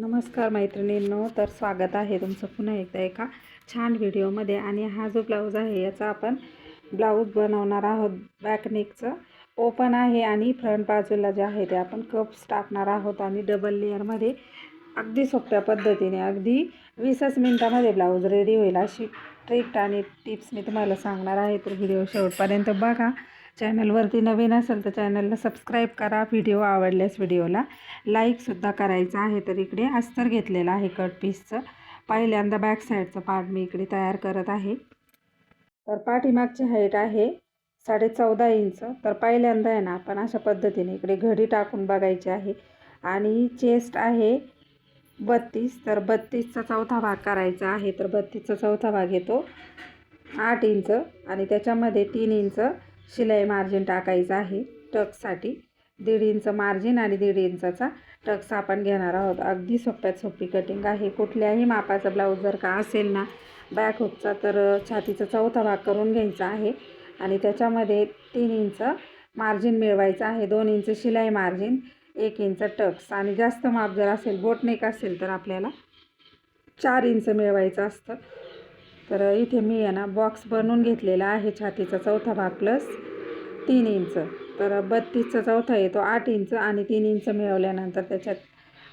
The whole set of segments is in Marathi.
नमस्कार मैत्रिणींनो तर स्वागत आहे तुमचं पुन्हा एकदा एका छान व्हिडिओमध्ये. आणि हा जो ब्लाऊज आहे याचा आपण ब्लाऊज बनवणार आहोत. बॅकनेकचं ओपन आहे आणि फ्रंट बाजूला जे आहे ते आपण कप्स टाकणार आहोत आणि डबल लेअरमध्ये अगदी सोप्या पद्धतीने अगदी वीसच मिनटामध्ये ब्लाऊज रेडी होईल. अशी ट्रिक आणि टिप्स मी तुम्हाला सांगणार आहे. तर व्हिडिओ शेवटपर्यंत बघा. चॅनलवरती नवीन असेल तर चॅनलला सबस्क्राईब करा. व्हिडिओ आवडल्यास व्हिडिओला लाईकसुद्धा करायचा आहे तर इकडे अस्तर घेतलेलं आहे कट पीसचं. पहिल्यांदा बॅक साईडचं पार्ट मी इकडे तयार करत आहे. तर पाठीमागची हाईट आहे साडे चौदा इंच. तर पहिल्यांदा आहे ना आपण अशा पद्धतीने इकडे घडी टाकून बघायची आहे. आणि चेस्ट आहे बत्तीस. तर बत्तीसचा चौथा भाग करायचा आहे. तर बत्तीसचा चौथा भाग येतो आठ इंच. आणि त्याच्यामध्ये तीन इंच. शिलाई मार्जिन टाकायचं आहे. टक्ससाठी दीड इंच मार्जिन आणि दीड इंचाचा टक्स आपण घेणार आहोत. अगदी सोप्यात सोपी कटिंग आहे. कुठल्याही मापाचा ब्लाऊज जर का असेल ना बॅक हुकचा तर छातीचा चौथा भाग करून घ्यायचा आहे. आणि त्याच्यामध्ये तीन इंच मार्जिन मिळवायचं आहे. दोन इंच शिलाई मार्जिन एक इंच टक्स. आणि जास्त माप जर असेल बोटनेक असेल तर आपल्याला चार इंच मिळवायचं असतं. तर इथे मी आहे ना बॉक्स बनवून घेतलेला आहे छातीचा चौथा भाग प्लस तीन इंच. तर बत्तीसचा चौथा येतो आठ इंच आणि तीन इंच मिळवल्यानंतर त्याच्यात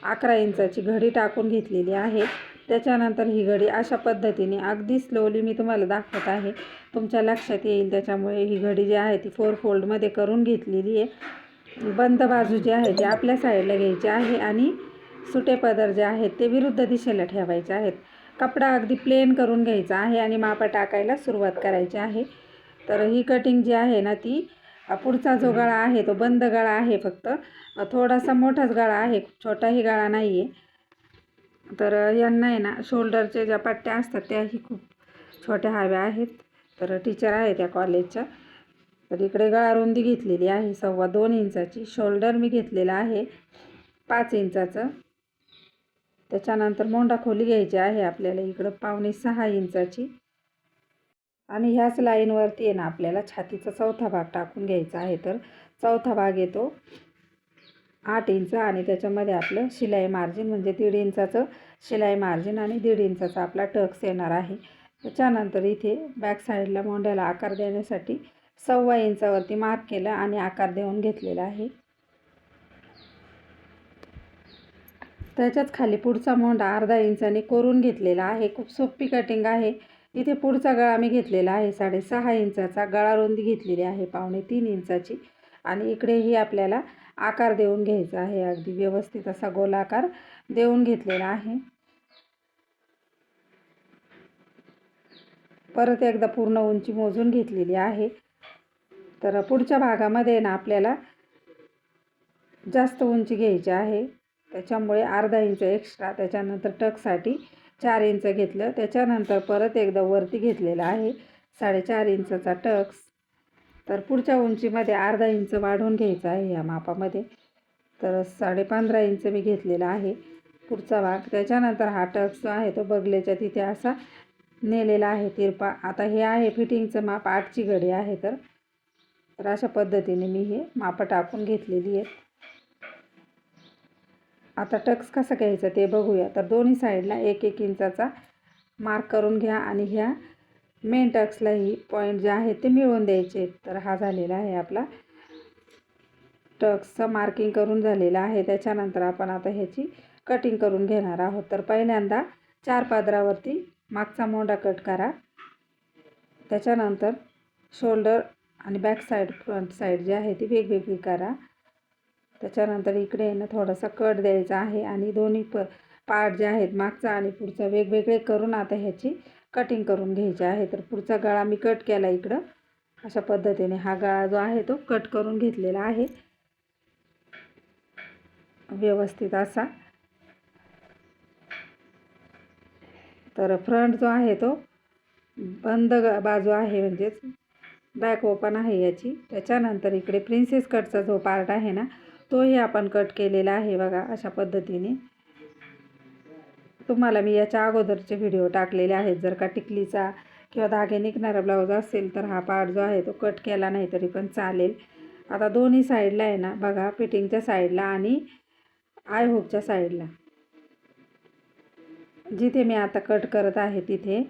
अकरा इंचाची घडी टाकून घेतलेली आहे. त्याच्यानंतर ही घडी अशा पद्धतीने अगदी स्लोली मी तुम्हाला दाखवत आहे. तुमच्या लक्षात येईल त्याच्यामुळे ही घडी जी आहे ती फोर फोल्डमध्ये करून घेतलेली आहे. बंद बाजू जी आहे ती आपल्या साईडला घ्यायची आहे आणि सुटे पदर जे आहेत ते विरुद्ध दिशेला ठेवायचे आहेत. कपडा अगदी प्लेन करून घ्यायचा आहे आणि मापा टाकायला सुरुवात करायची आहे. तर ही कटिंग जी आहे ना ती पुढचा जो गळा आहे तो बंद गळा आहे फक्त. थोडासा मोठाच गळा आहे छोटाही गळा नाही आहे तर यांना आहे ना शोल्डरच्या ज्या पट्ट्या असतात त्याही खूप छोट्या हव्या आहेत. तर टीचर आहे त्या कॉलेजच्या. तर इकडे गळा रुंदी घेतलेली आहे सव्वा दोन इंचाची. शोल्डर मी घेतलेला आहे पाच इंचाचं. त्याच्यानंतर मोंडा खोली घ्यायची आहे आपल्याला इकडं पावणे सहा इंचाची. आणि ह्याच लाईनवरती आहे ना आपल्याला छातीचा चौथा भाग टाकून घ्यायचा आहे. तर चौथा भाग येतो आठ इंच आणि त्याच्यामध्ये आपलं शिलाई मार्जिन म्हणजे दीड इंचाचं शिलाई मार्जिन आणि दीड इंचाचा आपला टक्स येणार आहे. त्याच्यानंतर इथे बॅक साईडला मोंड्याला आकार देण्यासाठी सव्वा इंचावरती मार्क केलं आणि आकार देऊन घेतलेला आहे. त्याच्याच खाली पुढचा मोंडा अर्धा इंचाने करून घेतलेला आहे. खूप सोपी कटिंग आहे. इथे पुढचा गळा मी घेतलेला आहे. साडेसहा इंचाचा गळा रुंदी घेतलेली आहे. पावणे तीन इंचाची. आणि इकडेही आपल्याला आकार देऊन घ्यायचा आहे. अगदी व्यवस्थित असा गोलाकार देऊन घेतलेला आहे. परत एकदा पूर्ण उंची मोजून घेतलेली आहे. तर पुढच्या भागामध्ये ना आपल्याला जास्त उंची घ्यायची आहे. त्याच्यामुळे अर्धा इंच एक्स्ट्रा त्याच्यानंतर टकसाठी चार इंच घेतलं. त्याच्यानंतर परत एकदा वरती घेतलेलं आहे. साडेचार इंचाचा टक्स. तर पुढच्या उंचीमध्ये अर्धा इंच वाढवून घ्यायचा आहे या मापामध्ये. तर साडेपंधरा इंच मी घेतलेला आहे पुढचा भाग. त्याच्यानंतर हा टक्स जो आहे तो बगलेच्या तिथे असा नेलेला आहे तिरपा. आता हे आहे फिटिंगचं माप आठची घडी आहे तर. तर अशा पद्धतीने मी हे मापं टाकून घेतलेली आहेत आता टक्स कसं घ्यायचं ते बघूया. तर दोन्ही साईडला एक एक इंचाचा मार्क करून घ्या आणि ह्या मेन टक्सलाही पॉईंट जे आहेत ते मिळवून द्यायचे. तर हा झालेला आहे आपला टक्सचं मार्किंग करून झालेलं आहे. त्याच्यानंतर आपण आता ह्याची कटिंग करून घेणार आहोत. तर पहिल्यांदा चार पादरावरती मागचा मोंडा कट करा. त्याच्यानंतर शोल्डर आणि बॅक साईड फ्रंट साईड जी आहे ती वेगवेगळी करा. त्याच्यानंतर इकडे ना थोडासा कट द्यायचा आहे आणि दोन्ही प पार्ट जे आहेत मागचा आणि पुढचा वेगवेगळे करून आता ह्याची कटिंग करून घ्यायची आहे. तर पुढचा गळा मी कट केला इकडं. अशा पद्धतीने हा गळा जो आहे तो कट करून घेतलेला आहे. व्यवस्थित असा. तर फ्रंट जो आहे तो बंद बाजू आहे म्हणजेच बॅक ओपन आहे याची. त्याच्यानंतर इकडे प्रिन्सेस कटचा जो पार्ट आहे ना तोही आपण कट केलेला आहे बघा अशा पद्धतीने. तुम्हाला मी याच्या अगोदरचे व्हिडिओ टाकलेले आहेत. जर का टिकलीचा किंवा धागे निघणारा ब्लाऊज असेल तर हा पार्ट जो आहे तो कट केला नाही तरी पण चालेल. आता दोन्ही साईडला आहे ना बघा फिटिंगच्या साईडला आणि आय हुकच्या साईडला जिथे मी आता कट करत आहे तिथे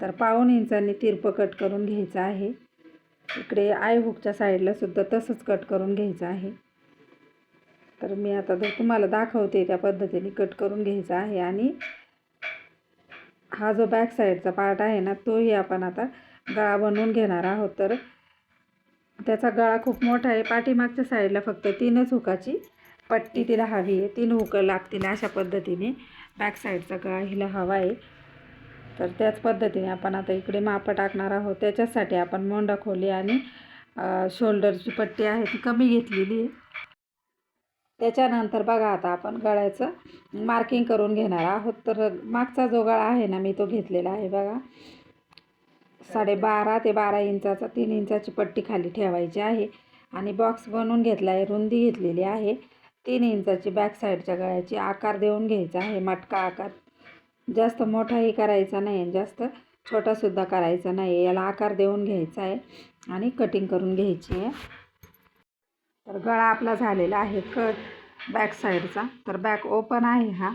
तर पाऊन इंचांनी तिरपं कट करून घ्यायचं आहे. इकडे आय हुकच्या साईडला सुद्धा तसंच कट करून घ्यायचं आहे. तर मी आता जर तुम्हाला दाखवते त्या पद्धतीने कट करून घ्यायचा आहे आणि हा जो बॅक साईडचा पार्ट आहे ना तोही आपण आता गळा बनवून घेणार आहोत. तर त्याचा गळा खूप मोठा आहे. पाठीमागच्या साईडला फक्त तीनच हुकाची पट्टी तिला हवी आहे. तीन हुकं लागतील अशा पद्धतीने बॅक साईडचा गळा हिला हवा आहे. तर त्याच पद्धतीने आपण आता इकडे मापं टाकणार आहोत. त्याच्यासाठी आपण मोंडा खोली आणि शोल्डरची पट्टी आहे ती कमी घेतलेली आहे. त्याच्यानंतर बघा आता आपण गळ्याचं मार्किंग करून घेणार आहोत. तर मागचा जो गळा आहे ना मी तो घेतलेला आहे बघा. साडेबारा ते बारा इंचाचा तीन इंचाची पट्टी खाली ठेवायची आहे. आणि बॉक्स बनवून घेतला आहे रुंदी घेतलेली आहे. तीन इंचाची बॅक साईडच्या गळ्याची आकार देऊन घ्यायचा आहे मटका आकार. जास्त मोठाही करायचा नाही आणि जास्त छोटासुद्धा करायचा नाही याला आकार देऊन घ्यायचा आहे आणि कटिंग करून घ्यायची आहे. तर गळा आपला झालेला आहे कट बॅक साईडचा तर बॅक ओपन आहे हा.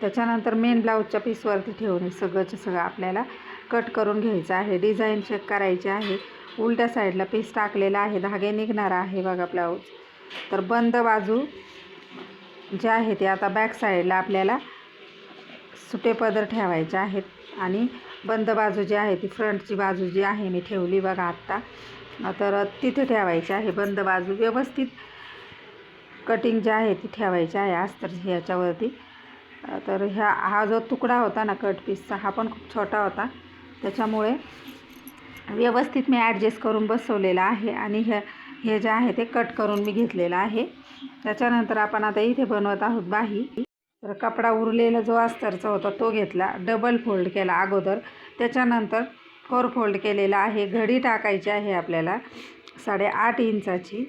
त्याच्यानंतर मेन ब्लाऊजच्या पीसवरती ठेवून हे सगळंच्या सगळं आपल्याला कट करून घ्यायचं आहे. डिझाईन चेक करायची आहे. उलट्या साईडला पीस टाकलेला आहे. धागे निघणार आहे बघा ब्लाऊज तर बंद बाजू जे आहे ते आता बॅक साईडला आपल्याला सुटे पदर ठेवायचे आहेत. आणि बंद बाजू जी आहे ती फ्रंटची बाजू जी आहे मी ठेवली बघा आत्ता. तर तिथे ठेवायची आहे. बंद बाजू व्यवस्थित. कटिंग जी आहे ती ठेवायची आहे अस्तर ह्याच्यावरती. तर ह्या हा जो तुकडा होता ना कट पीसचा हा पण खूप छोटा होता. त्याच्यामुळे व्यवस्थित मी ॲडजस्ट करून बसवलेला आहे आणि हे हे जे आहे ते कट करून मी घेतलेलं आहे. त्याच्यानंतर आपण आता इथे बनवत आहोत बाही. तर कपडा उरलेला जो अस्तरचा होता तो घेतला. डबल फोल्ड केला अगोदर. त्याच्यानंतर फोर फोल्ड केलेला आहे घडी टाकायची आहे आपल्याला साडेआठ इंचाची.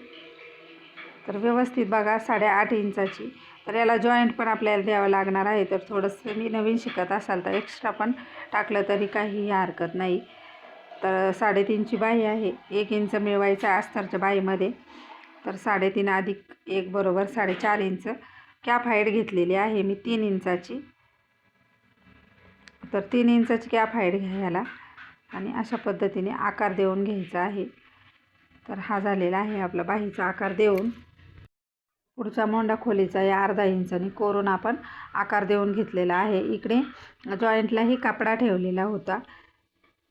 तर व्यवस्थित बघा साडेआठ इंचाची. तर याला जॉईंट पण आपल्याला द्यावं लागणार आहे. तर थोडंसं मी नवीन शिकत असाल तर एक्स्ट्रा पण टाकलं तरी काहीही हरकत नाही. तर साडेतीनची बाई आहे. एक इंच मिळवायचं आहे अस्तरच्या बाईमध्ये. तर साडेतीन अधिक एक बरोबर साडेचार इंच. कॅप हाईट घेतलेली आहे मी तीन इंचाची. तर तीन इंचाची कॅप हाईट घ्यायला आणि अशा पद्धतीने आकार देऊन घ्यायचा आहे. तर हा झालेला आहे आपला बाहीचा आकार देऊन. पुढच्या मोंडा खोलीचा या अर्धा इंचाने कोरून आपण आकार देऊन घेतलेला आहे. इकडे जॉईंटलाही कापडा ठेवलेला होता.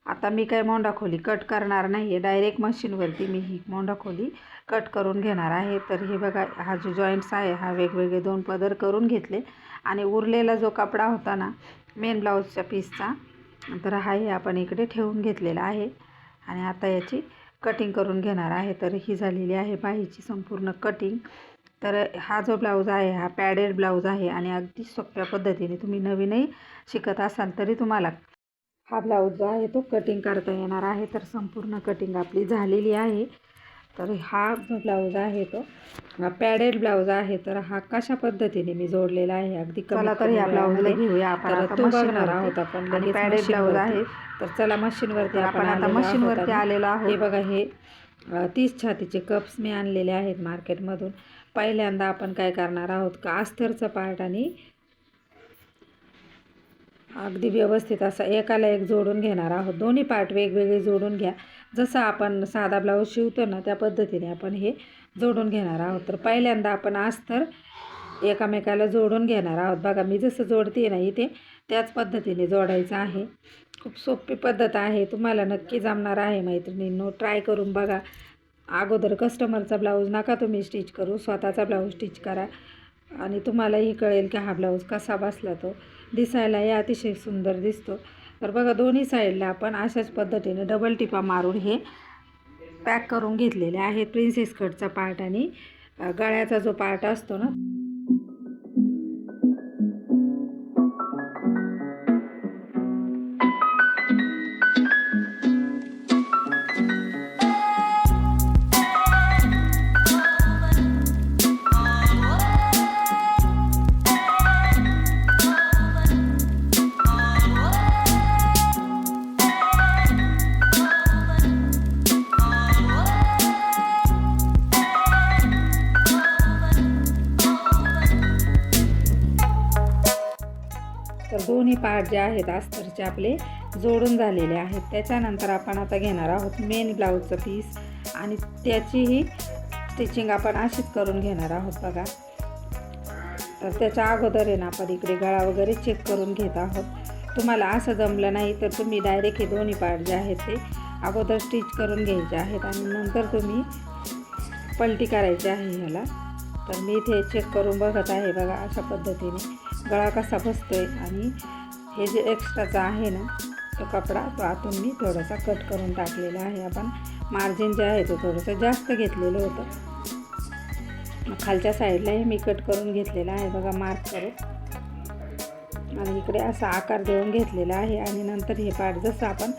आता मी काय मोंडा खोली कट करणार नाही आहे डायरेक्ट मशीनवरती मी ही मोंडा खोली कट करून घेणार आहे. तर हे बघा हा जो जॉईंट्स आहे हा वेगवेगळे दोन पदर करून घेतले. आणि उरलेला जो कपडा होता ना मेन ब्लाऊजच्या पीसचा तर हा हे आपण इकडे ठेवून घेतलेला आहे. आणि आता याची कटिंग करून घेणार आहे. तर ही झालेली आहे बाहीची संपूर्ण कटिंग तर हा जो ब्लाऊज आहे हा पॅडेड ब्लाऊज आहे आणि अगदी सोप्या पद्धतीने तुम्ही नवीनही शिकत असाल तरी तुम्हाला हा ब्लाऊज जो आहे तो कटिंग करता येणार आहे. तर संपूर्ण कटिंग आपली झालेली आहे. तर हा जो ब्लाऊज आहे तो. पॅडेड ब्लाऊज आहे तर हा कशा पद्धतीने मी जोडलेला आहे अगदी चला तर या ब्लाऊजला घेऊया. आपण तो बघणार आहोत आपण पॅडेड ब्लाऊज आहे. तर चला मशीनवरती आपण आता मशीनवरती आलेलो आहोत. हे बघा हे तीस छातीचे कप्स मी आणलेले आहेत मार्केटमधून. पहिल्यांदा आपण काय करणार आहोत? का अस्तरचं पार्ट आणि अगदी व्यवस्थित असं एकाला एक जोडून घेणार आहोत. दोन्ही पार्ट वेगवेगळे जोडून घ्या. जसं आपण साधा ब्लाऊज शिवतो ना त्या पद्धतीने आपण हे जोडून घेणार आहोत. तर पहिल्यांदा आपण अस्तर एकामेकाला जोडून घेणार आहोत. बघा मी जसं जोडते ना इथे त्याच पद्धतीने जोडायचं आहे. खूप सोपी पद्धत आहे. तुम्हाला नक्की जमणार आहे मैत्रिणींनो. ट्राय करून बघा. अगोदर कस्टमरचा ब्लाऊज नका तुम्ही स्टिच करू. स्वतःचा ब्लाऊज स्टिच करा. आणि तुम्हालाही कळेल की हा ब्लाऊज कसा बसला तो. दिसायलाही अतिशय सुंदर दिसतो. तर बघा दोन्ही साईडला आपण अशाच पद्धतीने डबल टिपा मारून हे पॅक करून घेतलेले आहेत. प्रिन्सेस कटचा पार्ट आणि गळ्याचा जो पार्ट असतो ना पार्ट जे आहेत अस्तरचे आपले जोडून झालेले आहेत. त्याच्यानंतर आपण आता घेणार आहोत मेन ब्लाऊजचं पीस आणि त्याचीही स्टिचिंग आपण अशीच करून घेणार आहोत बघा. तर त्याच्या अगोदर आहे ना आपण इकडे गळा वगैरे चेक करून घेत आहोत. तुम्हाला असं जमलं नाही तर तुम्ही डायरेक्ट हे दोन्ही पार्ट जे आहेत ते अगोदर स्टिच करून घ्यायचे आहेत आणि नंतर तुम्ही पलटी करायची आहे ह्याला. तर मी इथे चेक करून बघत आहे बघा अशा पद्धतीने. गळा कसा बसतो आहे आणि हे जे एक्स्ट्राचा आहे ना तो कपडा तो आतून मी थोडासा कट करून टाकलेला आहे. आपण मार्जिन जे आहे तो थोडंसं जास्त घेतलेलं होतं. खालच्या साईडलाही मी कट करून घेतलेला आहे. बघा मार्क करून आणि इकडे असा आकार देऊन घेतलेला आहे. आणि नंतर हे पार्ट जसं आपण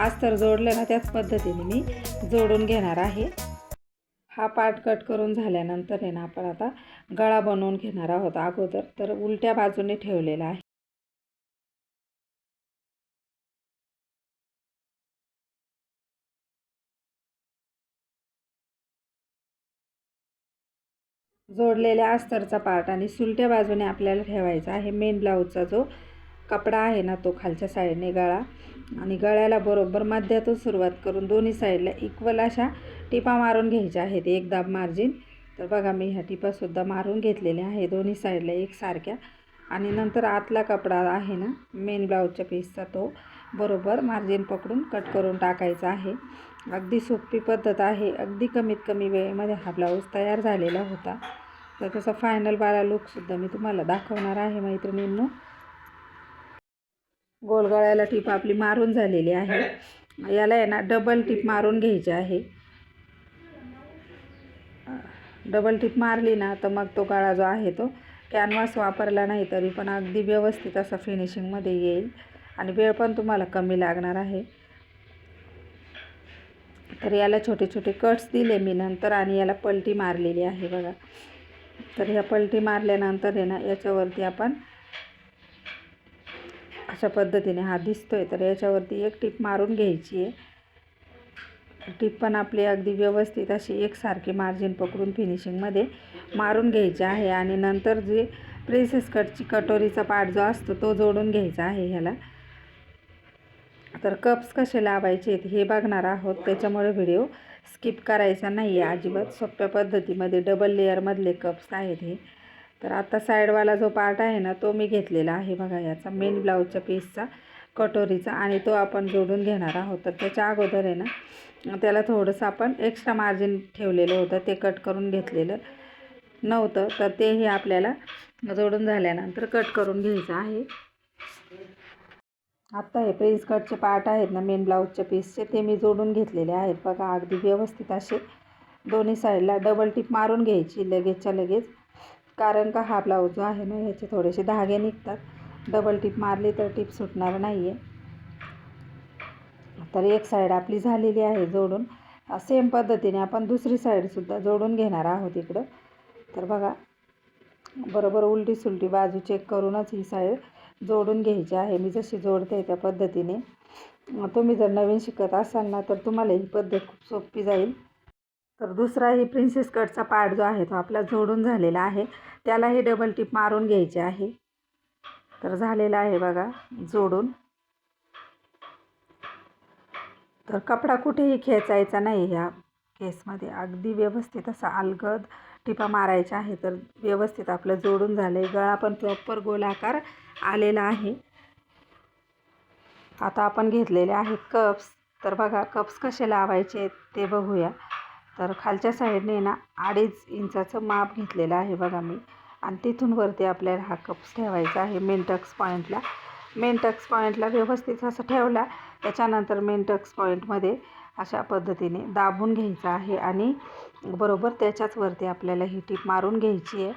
अस्तर जोडलं ना त्याच पद्धतीने मी जोडून घेणार आहे. हा पार्ट कट करून झाल्यानंतर आहे ना आपण आता गळा बनवून घेणार आहोत अगोदर. तर उलट्या बाजूने ठेवलेला आहे. जोडलेल्या अस्तरचा पार्ट आणि सुलट्या बाजूने आपल्याला ठेवायचा आहे. मेन ब्लाऊजचा जो कपडा आहे ना तो खालच्या साईडने गळा आणि गळ्याला बरोबर मध्यातून सुरुवात करून दोन्ही साईडला इक्वल अशा टिपा मारून घ्यायच्या आहेत. एक दाब मार्जिन तर बघा मी ह्या टिपासुद्धा मारून घेतलेल्या आहे दोन्ही साईडला एकसारख्या आणि नंतर आतला कपडा आहे ना मेन ब्लाऊजच्या पीसचा तो बरोबर मार्जिन पकडून कट करून टाकायचा आहे. अगदी सोपी पद्धत आहे. अगदी कमीत कमी वेळेमध्ये हा ब्लाऊज तयार झालेला होता. तर त्याचा फायनल बारा लुकसुद्धा मी तुम्हाला दाखवणार आहे मैत्रिणींनो. गोलगळ्याला टीप आपली मारून झालेली आहे. याला आहे ना डबल टीप मारून घ्यायची आहे. डबल टीप मारली ना तर मग तो गळा जो आहे तो कॅनव्हास वापरला नाही तरी पण अगदी व्यवस्थित असा फिनिशिंगमध्ये येईल. आणि वेळ पण तुम्हाला कमी लागणार आहे. तर याला छोटे छोटे कट्स दिले मी नंतर आणि याला पलटी मारलेली आहे बघा. तर ह्या पलटी मारल्यानंतर आहे ना याच्यावरती आपण अशा पद्धतीने हा दिसतोय तर याच्यावरती एक टीप मारून घ्यायची आहे. टीप पण आपली अगदी व्यवस्थित अशी एकसारखी मार्जिन पकडून फिनिशिंगमध्ये मारून घ्यायची आहे आणि नंतर जे प्रेसेस कटची कटोरीचा पार्ट जो असतो तो जोडून घ्यायचा आहे ह्याला. तर कप्स कसे लावायचे हे बघणार आहोत त्याच्यामुळे व्हिडिओ स्किप करायचा नाही आहे अजिबात सोप्या पद्धतीमध्ये डबल लेअरमधले कप्स आहेत हे. तर आता साईडवाला जो पार्ट आहे ना तो मी घेतलेला आहे बघा याचा. मेन ब्लाऊजच्या पीसचा कटोरीचा आणि तो आपण जोडून घेणार आहोत. तर त्याच्या अगोदर आहे ना त्याला थोडंसं आपण एक्स्ट्रा मार्जिन ठेवलेलं होतं. ते कट करून घेतलेलं नव्हतं. तर तेही आपल्याला जोडून झाल्यानंतर कट करून घ्यायचं आहे. आत्ता हे प्रिन्स कटचे पार्ट आहेत ना मेन ब्लाऊजच्या पीसचे ते मी जोडून घेतलेले आहेत. बघा अगदी व्यवस्थित असे दोन्ही साईडला डबल टिप मारून घ्यायची लगेचच्या लगेच. कारण का हा ब्लाऊज जो आहे ना ह्याचे थोडेसे धागे निघतात. डबल टिप मारली तर टिप सुटणार नाही आहे तर एक साईड आपली झालेली आहे जोडून. सेम पद्धतीने आपण दुसरी साईडसुद्धा जोडून घेणार आहोत इकडं. तर बघा बरोबर उलटी सुलटी बाजू चेक करूनच ही साईड जोडून घ्यायची आहे. मी जशी जोडते त्या पद्धतीने. तुम्ही जर नवीन शिकत असाल ना तर तुम्हाला ही पद्धत खूप सोपी जाईल. तर दुसराही प्रिन्सेस कटचा पार्ट जो आहे तो आपला जोडून झालेला आहे. त्यालाही डबल टिप मारून घ्यायचे आहे. तर झालेला आहे बघा जोडून. तर कपडा कुठेही खेचायचा नाही ह्या केसमध्ये अगदी व्यवस्थित असा अलगद टिपा मारायचा आहे तर व्यवस्थित आपलं जोडून झालं आहे गळा पण प्रॉपर गोलाकार आलेला आहे. आता आपण घेतलेले आहेत कप्स तर बघा कप्स कसे लावायचे ते बघूया. तर खालच्या साईडने ना अडीच इंचाचं माप घेतलेलं आहे बघा मी. आणि तिथून वरती आपल्याला हा कप्स ठेवायचा आहे मेंटक्स पॉईंटला मेंटक्स पॉईंटला व्यवस्थित असं ठेवला. त्याच्यानंतर मेंटक्स पॉईंटमध्ये अशा पद्धतीने दाबून घ्यायचं आहे आणि बरोबर त्याच्याचवरती आपल्याला ही टीप मारून घ्यायची आहे.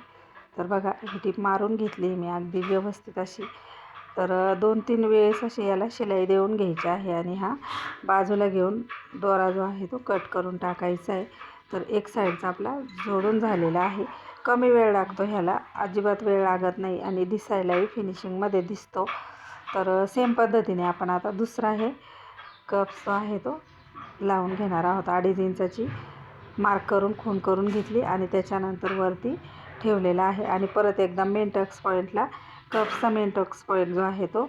तर बघा ही टीप मारून घेतली मी अगदी व्यवस्थित अशी. तर दोन तीन वेळेस अशी याला शिलाई देऊन घ्यायची आहे आणि हा बाजूला घेऊन दोरा जो आहे तो कट करून टाकायचा आहे. तर एक साईडचा आपला जोडून झालेला आहे. कमी वेळ लागतो ह्याला अजिबात वेळ लागत नाही आणि दिसायलाही फिनिशिंगमध्ये दिसतो. तर सेम पद्धतीने आपण आता दुसरा हे कप्स जो आहे तो लावून घेणार आहोत. अडीच इंचाची मार्क करून खून करून घेतली आणि त्याच्यानंतर वरती ठेवलेला आहे. आणि परत एकदा मेन टक्स पॉईंटला कप्सचा मेन टक्स पॉईंट जो आहे तो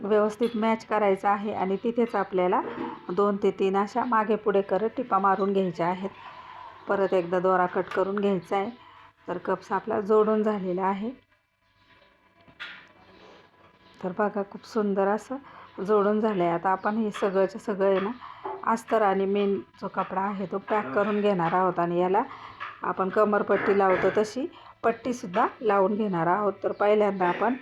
व्यवस्थित मॅच करायचा आहे आणि तिथेच आपल्याला दोन ते तीन अशा मागे पुढे करत टिपा मारून घ्यायच्या आहेत. परत एकदा दोरा कट करून घ्यायचा आहे. तर कप्स आपला जोडून झालेला आहे. तर बघा खूप सुंदर असं जोडून झालं आहे आता आपण हे सगळंच्या सगळं आहे ना अस्तर आणि मेन जो कपडा आहे तो पॅक करून घेणार आहोत आणि याला आपण कमरपट्टी लावतो तशी. पट्टीसुद्धा लावून घेणार आहोत. तर पहिल्यांदा आपण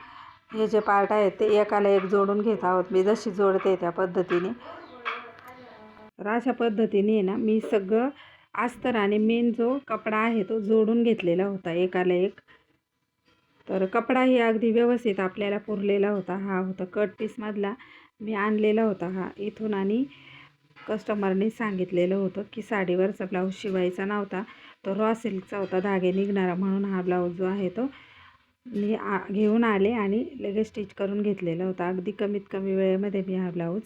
हे जे पार्ट आहेत ते एकाला एक जोडून घेत आहोत. मी जशी जोडते त्या पद्धतीने. तर अशा पद्धतीने ना मी सगळं अस्तर आणि मेन जो कपडा आहे तो जोडून घेतलेला होता. एकाला एक. तर कपडाही अगदी व्यवस्थित आपल्याला पुरलेला होता. हा होता कट पीसमधला मी आणलेला होता हा इथून आणि कस्टमरने सांगितलेलं होतं की साडीवरचा ब्लाऊज शिवायचा नव्हता तो रॉ सिल्कचा होता धागे निघणारा म्हणून हा ब्लाऊज जो आहे तो मी आ घेऊन आले आणि लगेच स्टिच करून घेतलेला होता. अगदी कमीत कमी वेळेमध्ये मी हा ब्लाऊज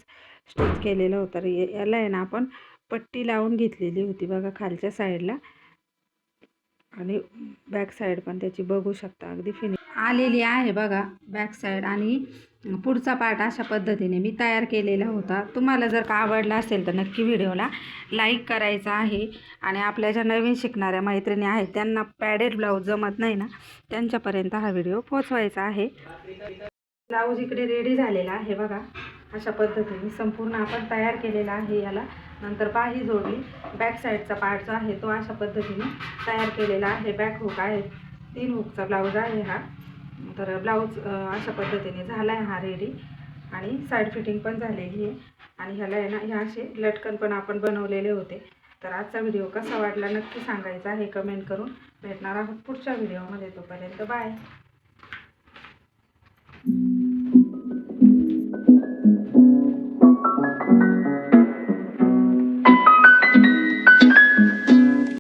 स्टिच केलेला होता. तर या- याला आहे ना आपण पट्टी लावून घेतलेली होती बघा खालच्या साईडला आणि बॅक साईड पण त्याची बघू शकता अगदी फिनिश आलेली आहे बघा बॅक साईड आणि पुढचा पार्ट अशा पद्धतीने मी तयार केलेला होता. तुम्हाला जर का आवडला असेल तर नक्की व्हिडिओला लाईक करायचा आहे. आणि आपल्या ज्या नवीन शिकणाऱ्या मैत्रिणी आहेत त्यांना पॅडेड ब्लाऊज जमत नाही ना त्यांच्यापर्यंत हा व्हिडिओ पोचवायचा आहे. ब्लाऊज इकडे रेडी झालेला आहे बघा. अशा पद्धतीने संपूर्ण आपण तयार केलेला आहे याला. नंतर बाही जोडली. बॅक साईडचा पार्ट जो आहे तो अशा पद्धतीने तयार केलेला आहे. बॅक हुक आहे. तीन हुकचा ब्लाऊज आहे हा. तर ब्लाऊज अशा पद्धतीने झाला आहे हा रेडी आणि साईड फिटिंग पण झालेली आहे. आणि ह्याला आहे ना ह्या असे लटकन पण आपण बनवलेले होते. तर आजचा व्हिडिओ कसा वाटला नक्की सांगायचा आहे कमेंट करून. भेटणार आहोत पुढच्या व्हिडिओमध्ये तोपर्यंत बाय